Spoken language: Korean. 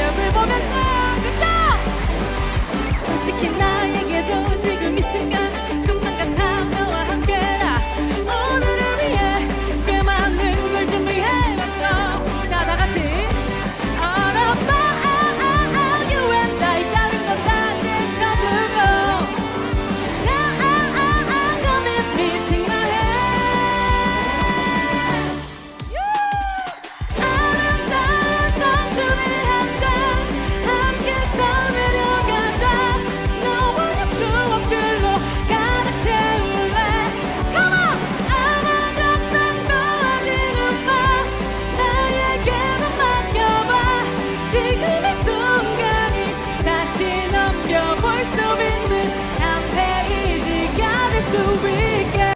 얼굴 보면서 그쵸? 솔직히 나에게도 to be